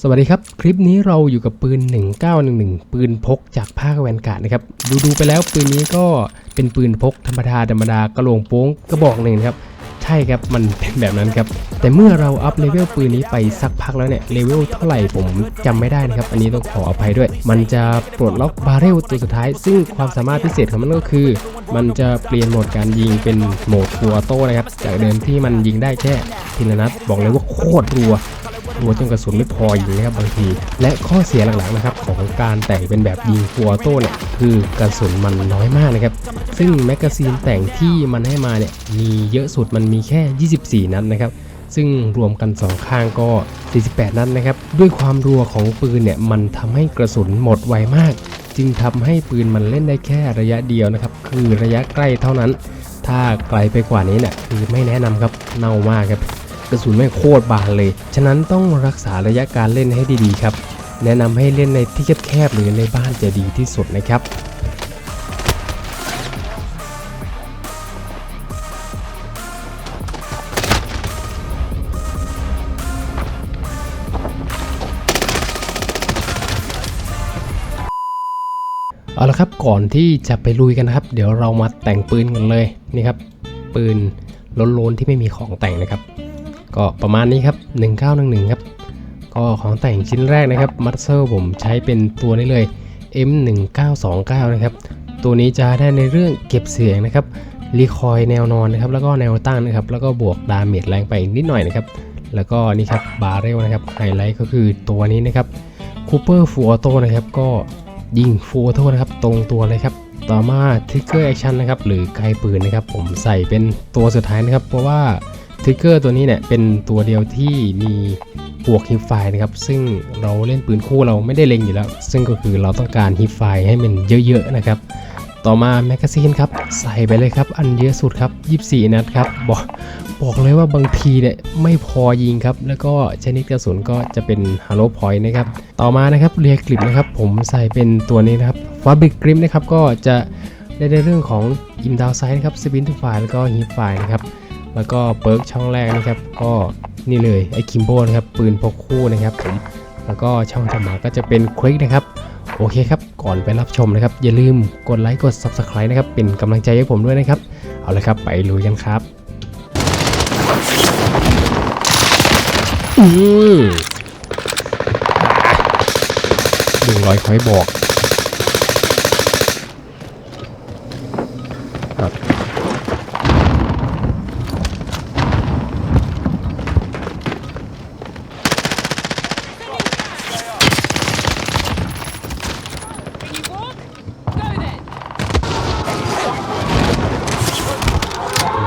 สวัสดีครับ คลิปนี้เราอยู่กับปืน 1911 ปืนพกจากภาคแวนการ์ดนะครับ ดูดูๆไปแล้วปืนนี้ก็เป็นปืนพกธรรมดาธรรมดากระโหลงโป้งกระบอกหนึ่งครับ ใช่ครับมันเป็นแบบนั้นครับ แต่เมื่อเราอัพเลเวลปืนนี้ไปสักพักแล้วเนี่ยเลเวลเท่าไหร่ผมจำไม่ได้นะครับ อันนี้ต้องขออภัยด้วย มันจะปลดล็อกบาร์เรลตัวสุดท้าย ซึ่งความสามารถพิเศษของมันก็คือ มันจะเปลี่ยนโหมดการยิงเป็นโหมดฟัวโต้นะครับจากเดิมที่มันยิงได้แค่ทีละนัดบอกเลยว่าโคตรรัว รัวจนกระสุนไม่พอยิงนะครับบางที และข้อเสียหลักๆนะครับของการแต่งเป็นแบบยิงฟัวโต้เนี่ยคือกระสุนมันน้อยมากนะครับซึ่งแมกกาซีนแต่งที่มันให้มาเนี่ยมีเยอะสุดมันมีแค่ 24 นัดนะครับซึ่งรวมกัน 2 ข้างก็ 48 นัดนะครับ ด้วยความรัวของปืนเนี่ยมันทำให้กระสุนหมดไวมาก จึงทำให้ปืนมันเล่นได้แค่ระยะเดียวนะครับ คือระยะใกล้เท่านั้น ถ้าไกลไปกว่านี้เนี่ยคือไม่แนะนำครับเน่ามากครับ กระสุนไม่โคตรบานเลย ฉะนั้นต้องรักษาระยะการเล่นให้ดีๆครับ แนะนำให้เล่นในที่แคบๆหรือในบ้านจะดีที่สุดนะครับเอาละครับก่อนที่จะไปลุยกันนะครับ เดี๋ยวเรามาแต่งปืนกันเลยนี่ครับ ปืนโล้นๆที่ไม่มีของแต่งนะครับ ก็ประมาณนี้ครับ 1911 ครับ ก็ของแต่งชิ้นแรกนะครับมัตเซลผมใช้เป็นตัวนี้เลย M1929 นะครับ ตัวนี้จะได้ในเรื่องเก็บเสียงนะครับรีคอยแนวนอนนะครับแล้วก็แนวตั้งนะครับ แล้วก็บวกดาเมจแรงไปนิดหน่อยนะครับ แล้วก็นี่ครับบาร์เรลนะครับไฮไลท์ก็คือตัวนี้นะครับคูเปอร์ฟูออโต้นะครับก็ยิงฟูออโต้นะครับตรงตัวเลยครับต่อมาทริกเกอร์แอคชั่นนะครับหรือไกลปืนนะครับ ผมใส่เป็นตัวสุดท้ายนะครับ เพราะว่า ทริกเกอร์ตัวนี้เนี่ยเป็นตัวเดียวที่มีบวกฮิปไฟนะครับ ซึ่งเราเล่นปืนคู่เราไม่ได้เล็งอยู่แล้ว ซึ่งก็คือเราต้องการฮิปไฟให้มันเยอะๆนะครับ ต่อมาแมกกาซีนครับ ใส่ไปเลยครับ อันเยอะสุดครับ 24 นัดครับ บอกบอกเลยว่าบางทีเนี่ยไม่พอยิงครับ แล้วก็ชนิดกระสุนก็จะเป็นฮาร์โลพอยต์นะครับ ต่อมานะครับเรียกลิปนะครับ ผมใส่เป็นตัวนี้นะครับฟาบิกกริมนะครับก็จะได้ในเรื่องของอิมดาวไซด์นะครับสปินทูไฟแล้วก็ฮิปไฟนะครับ แล้วก็เปิร์กช่องแรกนะครับ ก็นี่เลยไอคิมโบนะครับปืนพกคู่นะครับผมแล้วก็ช่องถัดมาก็จะเป็นคลิกนะครับโอเคครับ ก่อนไปรับชมนะครับ อย่าลืมกดไลค์กด Subscribe นะครับ เป็นกำลังใจให้ผมด้วยนะครับ เอาละครับ ไปลุยกันครับ อืมดึงร้อยคอยบอกครับ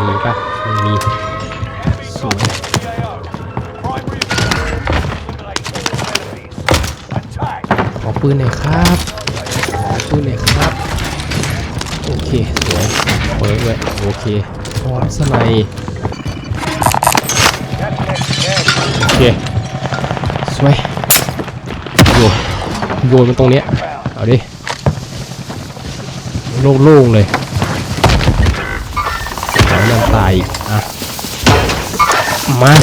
มีปะไม่มีสวย ขอปืนหน่อยครับขอปืนหน่อยครับ โอเคสวยเปิดเลยโอเคพอสไนด์โอเคสวยโยนโยนมันตรงเนี้ยเอาดิโล่งๆเลยขอน้ำตายอีก มา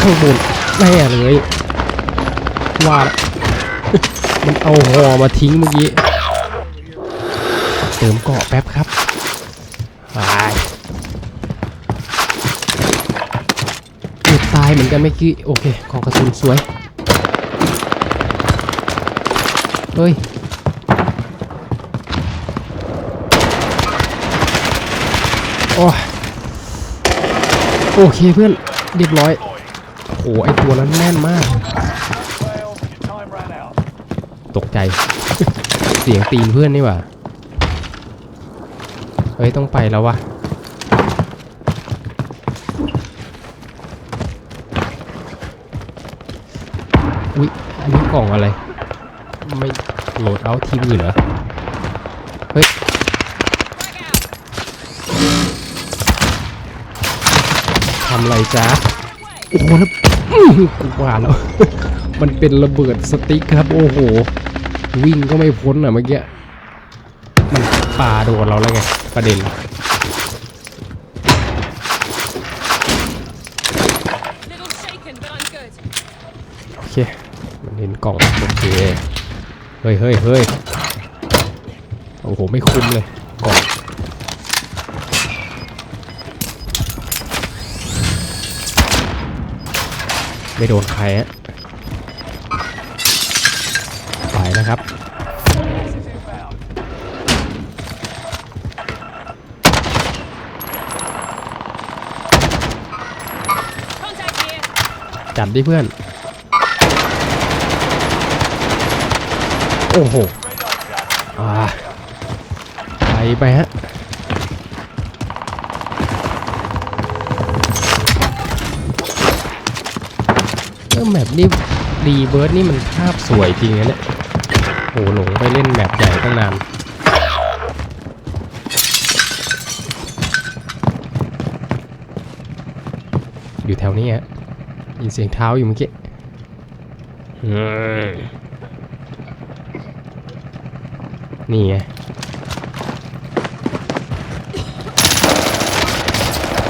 ข้างบนแน่เลยว่ามันเอาหอมาทิ้งเมื่อกี้ เติมเกาะแป๊บครับไปเกือบตายเหมือนกันเมื่อกี้ โอเคกองกระสุนสวย เฮ้ยโอ้ยโอเคเพื่อนเรียบร้อยโอ้โหไอตัวนั้นแน่นมาก ตกใจ เสียงตีนเพื่อนนี่หว่าเฮ้ย ต้องไปแล้ววะอุ๊ยอันนี้กล่องอะไร ไม่ โหลดเอาทีวีเหรอ เฮ้ย ทำไรจ๊ะโอ้โหแล้วกูว่าแล้ว มันเป็นระเบิดสติ๊กครับ โอ้โห วิ่งก็ไม่พ้นอะเมื่อกี้ มันปาโดนเราแล้วไง ประเด็นโอเค มันเห็นกล่องโอเค เฮ้ยเฮ้ยเฮ้ยโอ้โห ไม่คุ้มเลยก่องไม่โดนใครฮะไปนะครับ จัดดิเพื่อน อ้โหอ่าไปไปฮะเออแมปนี่รีเบิร์ดนี่มันภาพสวยจริงนะเนี่ยโอ้หลงไปเล่นแมปใหญ่ตั้งนานอยู่แถวนี้ฮะยินเสียงเท้าอยู่เมื่อกี้อืม นี่ไง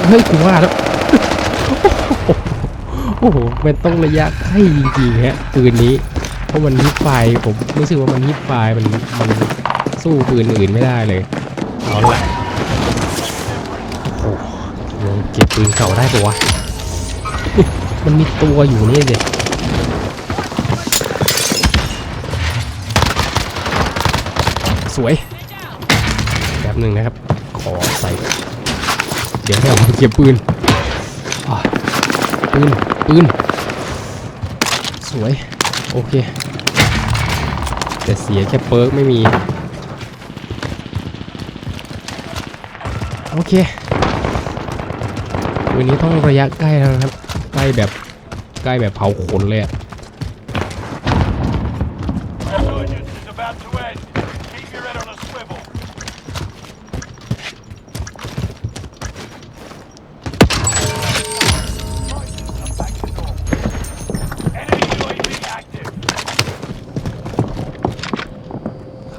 เฮ้ยกูว่าแล้วโอ้โหมันต้องระยะใกล้จริงๆฮะปืนนี้ เพราะมันฮิตไฟผมรู้สึกว่ามันฮิตไฟมันมันสู้ปืนอื่นไม่ได้เลยเอาละโอ้โหเก็บปืนเก่าได้ปะวะมันมีตัวอยู่นี่เด็ สวยแป๊บหนึ่งนะครับ ขอใส่ เดี๋ยวให้ผมเก็บปืนปืน ปืน สวย โอเค แต่เสียแค่เปิร์กไม่มี โอเควันนี้ต้องระยะใกล้แล้วนะครับ ใกล้แบบใกล้แบบเผาขนเลยอะ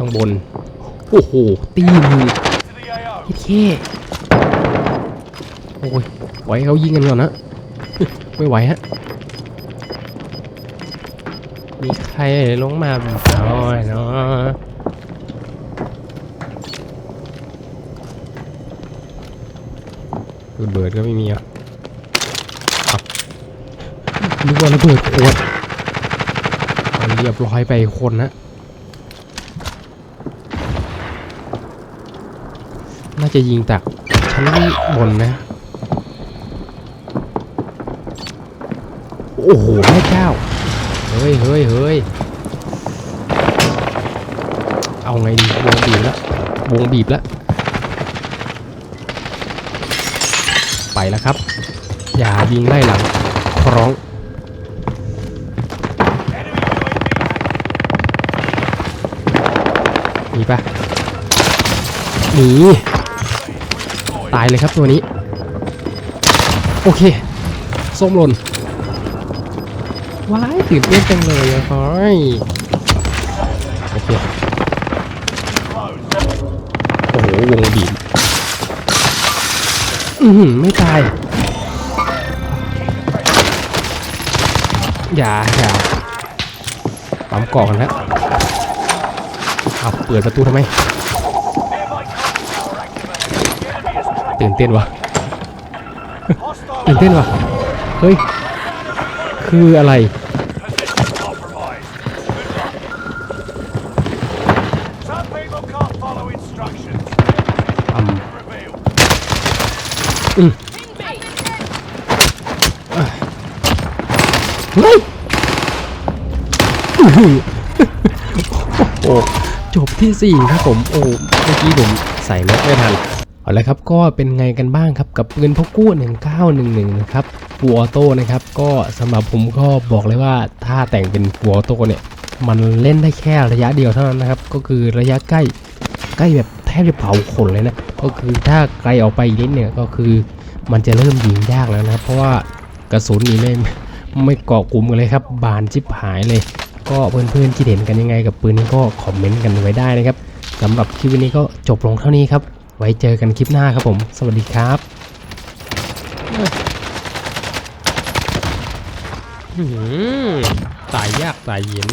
ข้างบน โอ้โห ตีหนึ่ง To the AO. พี่เท่โอ้ยไว้เขายิงกันก่อนนะ ไม่ไหวฮะ มีใครลงมาบ้างน้อยเนาะระเบิดก็ไม่มีอะนึกว่าระเบิดขวดเรียบร้อยไปคนนะ น่าจะยิงจากชั้นบนนะ โอ้โหแม่เจ้า เฮ้ยเฮ้ยเฮ้ยเอาไงดีวงบีบแล้ววงบีบแล้วไปแล้วครับ อย่ายิงไล่หลังคร้อง Enemy UAV active. หนีปะหนีายเลยครับตัวนี้ โอเคส้มหล่นว้ายตื่นเต้นจังเลยอะเฮ้ยโอเคโอ้โหวงบีบอือหือไม่ตาย อย่าอย่าปั๊มกรอกนแล้วเอาเปิดประตูทำไม ตื่นเต้นวะตื่นเต้นวะเฮ้ย คืออะไร อืมเฮ้ยโอ้จบที่สี่ครับผม โอ้ เมื่อกี้ผมใส่รถไม่ทัน เอาละครับก็เป็นไงกันบ้างครับกับปืนพกกู้ 1911 นะครับฟูออโต้นะครับก็สำหรับผมก็บอกเลยว่าถ้าแต่งเป็นฟูออโต้เนี่ยมันเล่นได้แค่ระยะเดียวเท่านั้นนะครับ ก็คือระยะใกล้ใกล้แบบแทบจะเผาขนเลยนะ ก็คือถ้าไกลออกไปนิดเนี่ยก็คือมันจะเริ่มยิงยากแล้วนะครับ เพราะว่ากระสุนนี่ไม่ไม่เกาะกลุ่มกันเลยครับ บานชิบหายเลย ก็เพื่อนๆคิดเห็นกันยังไงกับปืนนี้ก็คอมเมนต์กันไว้ได้นะครับสำหรับคลิปวันนี้ก็จบลงเท่านี้ครับ ไว้เจอกันคลิปหน้าครับผม สวัสดีครับตายยากตายเย็น